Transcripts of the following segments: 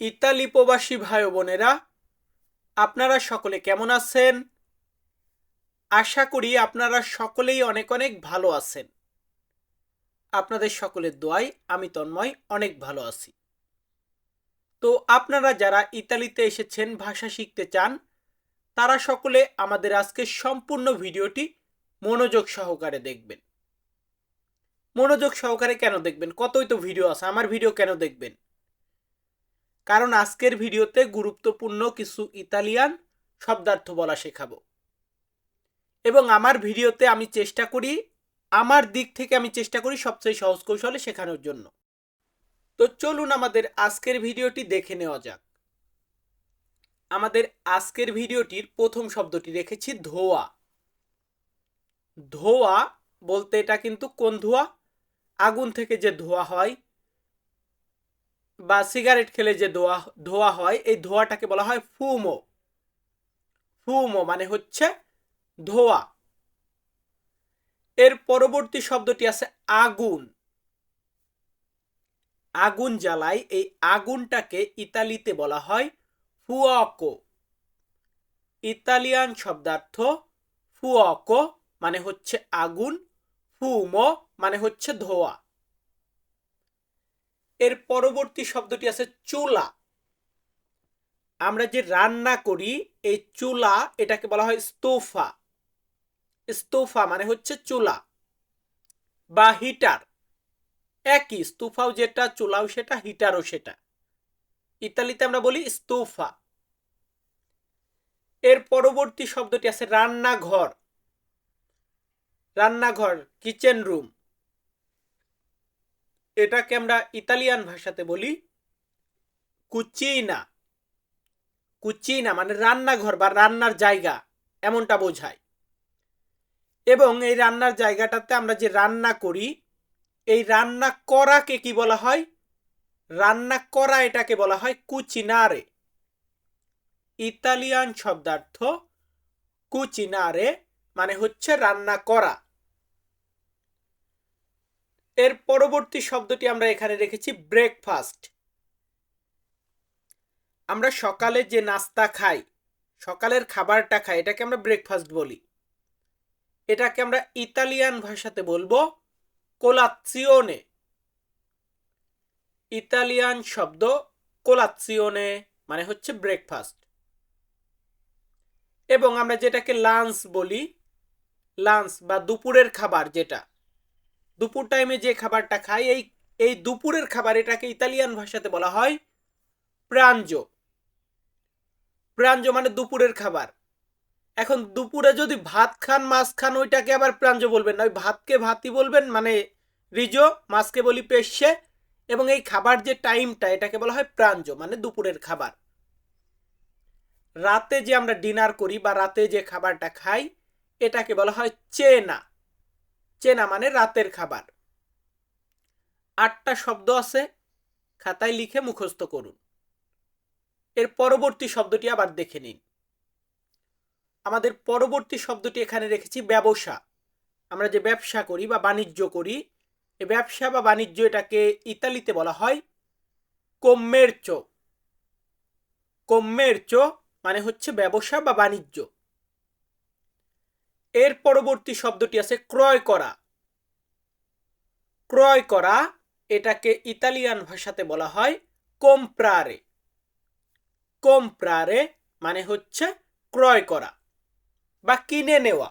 Italy প্রবাসী ভাই বোনেরা, আপনারা সকলে কেমন আছেন? আশা করি আপনারা সকলেই অনেক অনেক ভালো আছেন। আপনাদের সকলের দোয়ায় আমি তন্ময় অনেক ভালো আছি। তো আপনারা যারা ইতালিতে এসেছেন, ভাষা শিখতে চান, তারা সকলে আমাদের আজকের সম্পূর্ণ ভিডিওটি মনোযোগ সহকারে দেখবেন। মনোযোগ সহকারে কেন দেখবেন? কতই তো ভিডিও আছে, আমার ভিডিও কেন দেখবেন? কারণ আজকের ভিডিওতে গুরুত্বপূর্ণ কিছু ইতালিয়ান শব্দার্থ বলা শেখাবো। এবং আমার ভিডিওতে আমি চেষ্টা করি, আমার দিক থেকে আমি চেষ্টা করি সবচেয়ে সহজ কৌশলে শেখানোর জন্য। তো চলুন আমাদের আজকের ভিডিওটি দেখে নেওয়া যাক। আমাদের আজকের ভিডিওটির প্রথম শব্দটি রেখেছি ধোয়া। ধোয়া বলতে এটা কিন্তু কোন ধোয়া? আগুন থেকে যে ধোয়া হয় বা সিগারেট খেলে যে ধোয়া ধোয়া হয়, এই ধোয়াটাকে বলা হয় ফুমো। ফুমো মানে হচ্ছে ধোয়া। এর পরবর্তী শব্দটি আছে আগুন। আগুন জ্বালাই এই আগুনটাকে ইতালিতে বলা হয় ফুয়াকো। ইতালিয়ান শব্দার্থ ফুয়াকো মানে হচ্ছে আগুন, ফুমো মানে হচ্ছে ধোয়া। এর পরবর্তী শব্দটি আছে চুলা। আমরা যে রান্না করি, এই চুলা এটাকে বলা হয় স্তোফা। স্তোফা মানে হচ্ছে চুলা বা হিটার। একই, স্তূফাও যেটা, চুলাও সেটা, হিটারও সেটা। ইতালিতে আমরা বলি স্তূফা। এর পরবর্তী শব্দটি আছে রান্নাঘর। রান্নাঘর, কিচেন রুম। এটাকে আমরা ইতালিয়ান ভাষাতে বলি কুচিনা কুচিনা মানে রান্নাঘর বা রান্নার জায়গা, এমনটা বোঝায়। এবং এই রান্নার জায়গাটাতে আমরা যে রান্না করি, এই রান্না করাকে কি বলা হয়? রান্না করা এটাকে বলা হয় কুচিনারে ইতালিয়ান শব্দার্থ কুচিনারে মানে হচ্ছে রান্না করা। এর পরবর্তী শব্দটি আমরা এখানে রেখেছি ব্রেকফাস্ট আমরা সকালে যে নাস্তা খাই, সকালের খাবারটা খাই, এটাকে আমরা ব্রেকফাস্ট বলি। এটাকে আমরা ইতালিয়ান ভাষাতে বলব কোলাৎসিওনে ইতালিয়ান শব্দ কোলাৎসিওনে মানে হচ্ছে ব্রেকফাস্ট এবং আমরা যেটাকে লাঞ্চ বলি লাঞ্চ বা দুপুরের খাবার যেটা। দুপুর টাইমে যে খাবারটা খাই, এই এই দুপুরের খাবার এটাকে ইতালিয়ান ভাষাতে বলা হয় প্রাঞ্জো। প্রাঞ্জো মানে দুপুরের খাবার। এখন দুপুরে যদি ভাত খান, মাছ খান, ওইটাকে আবার প্রাঞ্জো বলবেন না। ওই ভাতকে ভাতই বলবেন মানে রিজো, মাছকে বলি পেশে, এবং এই খাবার যে টাইমটা এটাকে বলা হয় প্রাঞ্জো মানে দুপুরের খাবার। রাতে যে আমরা ডিনার করি বা রাতে যে খাবারটা খাই, এটাকে বলা হয় চেনা। চেনা মানে রাতের খাবার। আটটা শব্দ আছে, খাতায় লিখে মুখস্থ করুন। এর পরবর্তী শব্দটি আবার দেখে নিন। আমাদের পরবর্তী শব্দটি এখানে রেখেছি ব্যবসা। আমরা যে ব্যবসা করি বা বাণিজ্য করি এই ব্যবসা বা বাণিজ্য এটাকে ইতালিতে বলা হয় কোম্মেরচো কোম্মেরচো মানে হচ্ছে ব্যবসা বা বাণিজ্য। এর পরবর্তী শব্দটি আছে ক্রয় করা। ক্রয় করা এটাকে ইতালিয়ান ভাষাতে বলা হয় কোম্প্রারে কোম্প্রারে মানে হচ্ছে ক্রয় করা বা কিনে নেওয়া।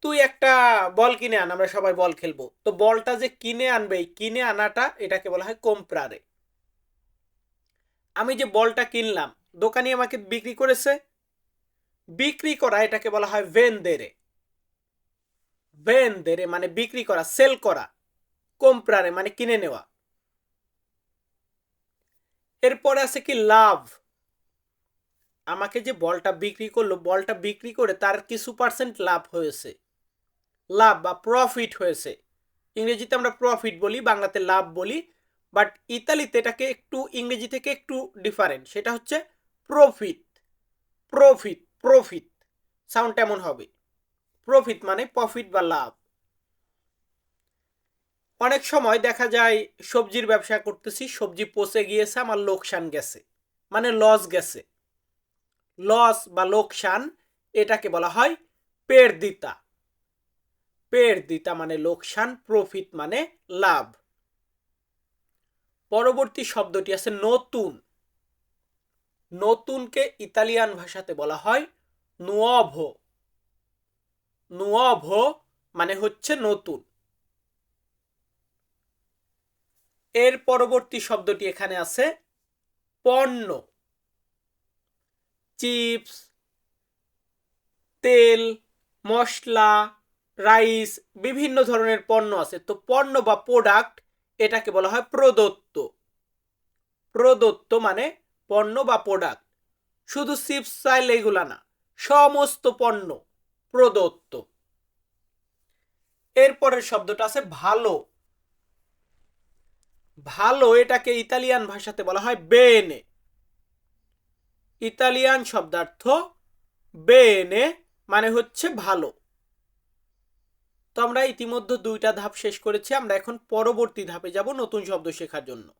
তুই একটা বল কিনে আন, আমরা সবাই বল খেলব। তো বলটা যে কিনে আনবে কিনে আনাটা এটাকে বলা হয় কোম্প্রারে আমি যে বলটা কিনলাম, দোকানি আমাকে বিক্রি করেছে বিক্রি করা, এটাকে বলা হয় ভেনদেরে ভেনদেরে মানে বিক্রি করা সেল করা কোম্প্রারে মানে কিনে নেওয়া। এরপরে আছে কি লাভ? আমাকে যে বলটা বিক্রি করল, বলটা বিক্রি করে তার কিছু পার্সেন্ট লাভ হয়েছে? লাভ বা প্রফিট হয়েছে। ইংরেজিতে আমরা প্রফিট বলি, বাংলাতে লাভ বলি বাট ইতালিতে এটাকে একটু, ইংরেজি থেকে একটু ডিফারেন্ট সেটা হচ্ছে প্রফিট প্রফিট প্রফিট সাউন্ড এমন হবে। প্রফিট মানে প্রফিট বা লাভ। অনেক সময় দেখা যায়, সবজির ব্যবসা করতেছি, সবজি পচে গিয়েছে, আমার লোকসান গেছে। মানে লস গেছে। লস বা লোকসান, এটাকে বলা হয় পের দিতা পের দিতা মানে লোকসান প্রফিট মানে লাভ। পরবর্তী শব্দটি আছে নতুন। নতুনকে ইতালিয়ান ভাষাতে বলা হয় নুয়াভো নুয়াভো মানে হচ্ছে নতুন। এর পরবর্তী শব্দটি এখানে আছে পণ্য। চিপস, তেল, মশলা, রাইস, বিভিন্ন ধরনের পণ্য আছে। তো পণ্য বা প্রোডাক্ট এটাকে বলা হয় প্রদত্ত। প্রদত্ত মানে পণ্য বা প্রোডাক্ট। শুধু চিপস চাইলে এগুলা না। সমস্ত পণ্য প্রদত্ত। এরপরের শব্দটা আছে ভালো। ভালো এটাকে ইতালিয়ান ভাষাতে বলা হয় বেনে। ইতালিয়ান শব্দার্থ বেনে মানে হচ্ছে ভালো। তো আমরা ইতিমধ্যে দুইটা ধাপ শেষ করেছি, আমরা এখন পরবর্তী ধাপে যাব নতুন শব্দ শেখার জন্য।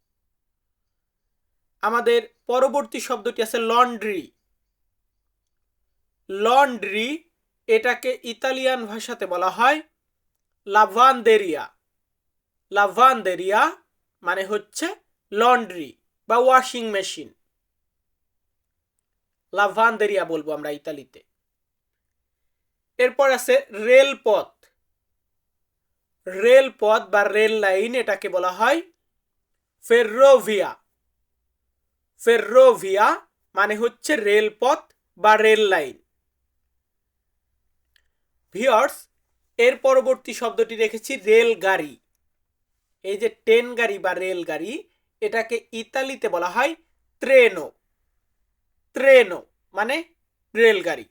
আমাদের পরবর্তী শব্দটি আছে লন্ড্রি। লন্ড্রি এটাকে ইতালিয়ান ভাষাতে বলা হয় লাভানদেরিয়া। লাভানদেরিয়া মানে হচ্ছে লন্ড্রি বা ওয়াশিং মেশিন। লাভানদেরিয়া বলব আমরা ইতালিতে। এরপর আছে রেলপথ। রেলপথ বা রেল লাইন এটাকে বলা হয় ফেরোভিয়া ফেরোভিয়া মানে হচ্ছে রেলপথ বা রেল লাইন। ভিওর্স এর পরবর্তী শব্দটি রেখেছি রেলগাড়ি। এই যে ট্রেন গাড়ি বা রেলগাড়ি, এটাকে ইতালিতে বলা হয় ত্রেনো ত্রেনো মানে রেলগাড়ি।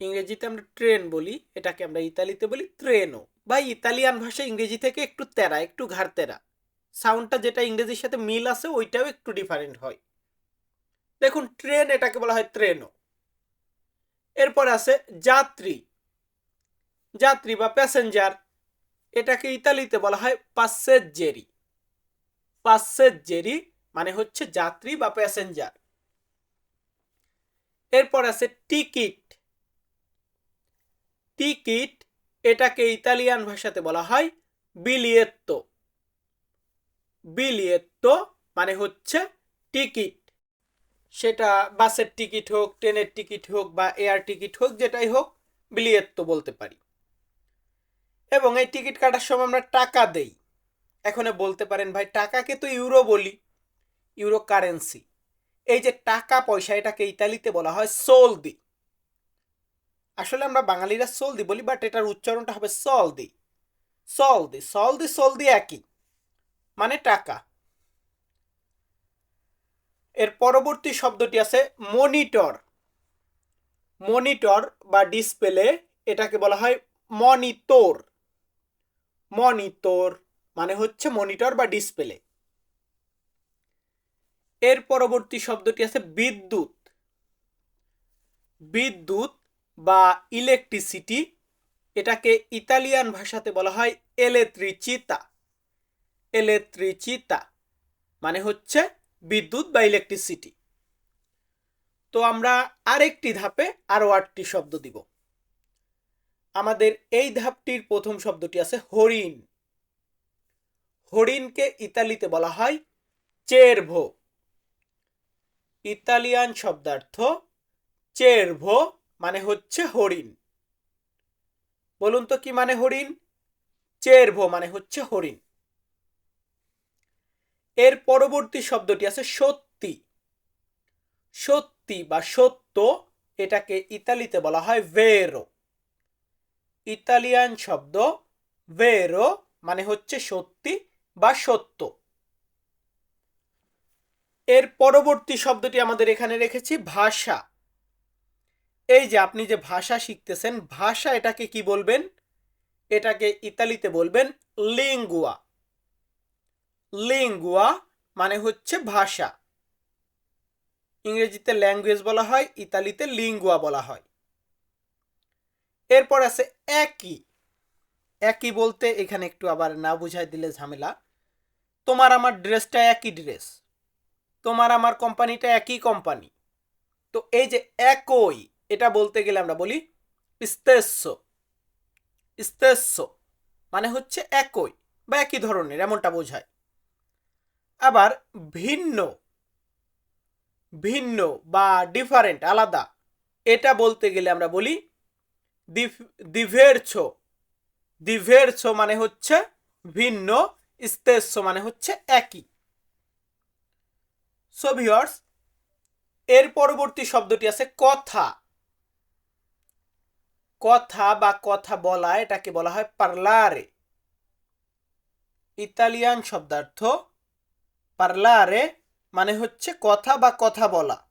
ইংরেজিতে আমরা ট্রেন বলি, এটাকে আমরা ইতালিতে বলি ট্রেনো। বা ইতালিয়ান ভাষা ইংরেজি থেকে একটু তেরা, একটু ঘাড় তেরা। সাউন্ডটা যেটা ইংরেজির সাথে মিল আছে, ওইটাও একটু ডিফারেন্ট হয়। দেখুন, ট্রেন এটাকে বলা হয় ট্রেনো। এরপর আছে যাত্রী। যাত্রী বা প্যাসেঞ্জার এটাকে ইতালিতে বলা হয় পাসেজ্জেরি পাসেজ্জেরি মানে হচ্ছে যাত্রী বা প্যাসেঞ্জার এরপর আছে টিকিট টিকিট এটাকে ইতালিয়ান ভাষাতে বলা হয় বিলিয়েত্তো বিলিয়েত্তো মানে হচ্ছে টিকিট সেটা বাসের টিকিট হোক, ট্রেনের টিকিট হোক বা এয়ার টিকিট হোক, যেটাই হোক বিলিয়েত্তো বলতে পারি। এবং এই টিকিট কাটার সময় আমরা টাকা দেই। এখন বলতে পারেন, ভাই, টাকাকে তো ইউরো বলি, ইউরো কারেন্সি। এই যে টাকা পয়সা, এটাকে ইতালিতে বলা হয় সোলদি আসলে আমরা বাঙালিরা সোলদি বলি বাট এটার উচ্চারণটা হবে সলদি সলদি সলদি সলদি একই। মানে টাকা। এর পরবর্তী শব্দটি আছে মনিটর। মনিটর বা ডিসপ্লে এটাকে বলা হয় মনিটর। মনিটর মানে হচ্ছে মনিটর বা ডিসপ্লে। এর পরবর্তী শব্দটি আছে বিদ্যুৎ। বিদ্যুৎ বা ইলেকট্রিসিটি এটাকে ইতালিয়ান ভাষাতে বলা হয় এলেত্রিচিতা এলেত্রিচিতা মানে হচ্ছে বিদ্যুৎ বা ইলেকট্রিসিটি তো আমরা আরেকটি ধাপে আরও আটটি শব্দ দিব। আমাদের এই ধাপটির প্রথম শব্দটি আছে হরিণ। হরিণকে ইতালিতে বলা হয় চেরভো। ইতালিয়ান শব্দার্থ চেরভো মানে হচ্ছে হরিণ। বলুন তো কি মানে হরিণ? চেরভো মানে হচ্ছে হরিণ। এর পরবর্তী শব্দটি আছে সত্যি। সত্যি বা সত্য এটাকে ইতালিতে বলা হয় ভেরো ইতালিয়ান শব্দ ভেরো মানে হচ্ছে সত্যি বা সত্য। এর পরবর্তী শব্দটি আমাদের এখানে রেখেছি ভাষা। এই যে আপনি যে ভাষা শিখতেছেন, ভাষা এটাকে কি বলবেন? এটাকে ইতালিতে বলবেন লিঙ্গুয়া লিঙ্গুয়া মানে হচ্ছে ভাষা। ইংরেজিতে ল্যাঙ্গুয়েজ বলা হয়, ইতালিতে লিঙ্গুয়া বলা হয়। এরপর আছে একই। একই বলতে এখানে একটু আবার না বুঝাই দিলে ঝামেলা। তোমার আমার ড্রেসটা একই ড্রেস তোমার আমার কোম্পানিটা একই কোম্পানি তো এই যে একই, এটা বলতে গেলে আমরা বলি ইস্তেস্য ইস্তেস্য মানে হচ্ছে একই বা একই ধরনের, এমনটা বোঝায়। আবার ভিন্ন ভিন্ন বা ডিফারেন্ট আলাদা। এটা বলতে গেলে আমরা বলি দিভেরছ দিভেরছ মানে হচ্ছে ভিন্ন ইস্তেস্য মানে হচ্ছে একই। সো ভিউয়ার্স এর পরবর্তী শব্দটি আছে কথা। কথা বা কথা বলা, এটাকে বলা হয় পার্লারে ইতালিয়ান শব্দার্থ। পার্লারে মানে হচ্ছে কথা বা কথা বলা।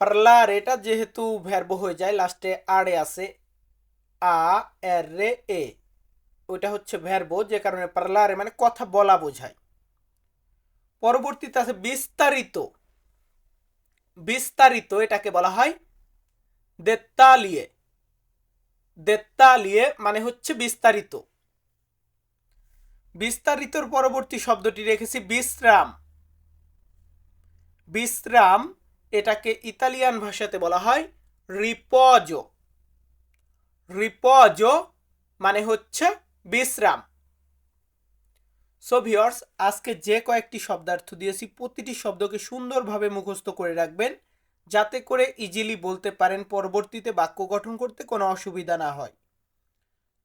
পার্লার এটা যেহেতু ভ্যারব হয়ে যায় লাস্টে আড়ে আছে, আ, এর, রে, এ। ওইটা হচ্ছে ভ্যারব যে কারণে পার্লারে মানে কথা বলা বোঝায়। পরবর্তীতে আছে বিস্তারিত। বিস্তারিত এটাকে বলা হয় দেত্তালিয়ে। দেত্তালিয়ে মানে হচ্ছে বিস্তারিত। বিস্তারিতর পরবর্তী শব্দটি রেখেছি বিশ্রাম। বিশ্রাম এটাকে ইতালিয়ান ভাষাতে বলা হয় রিপজ। রিপজ মানে হচ্ছে বিশ্রাম। সো ভিওর্স আজকে যে কয়েকটি শব্দার্থ দিয়েছি, প্রতিটি শব্দকে সুন্দরভাবে মুখস্থ করে রাখবেন, যাতে করে ইজিলি বলতে পারেন, পরবর্তীতে বাক্য গঠন করতে কোনো অসুবিধা না হয়।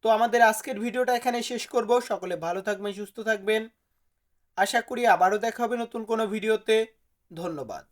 তো আমাদের আজকের ভিডিওটা এখানে শেষ করব। সকলে ভালো থাকবেন, সুস্থ থাকবেন। আশা করি আবারও দেখা হবে নতুন কোনো ভিডিওতে। ধন্যবাদ।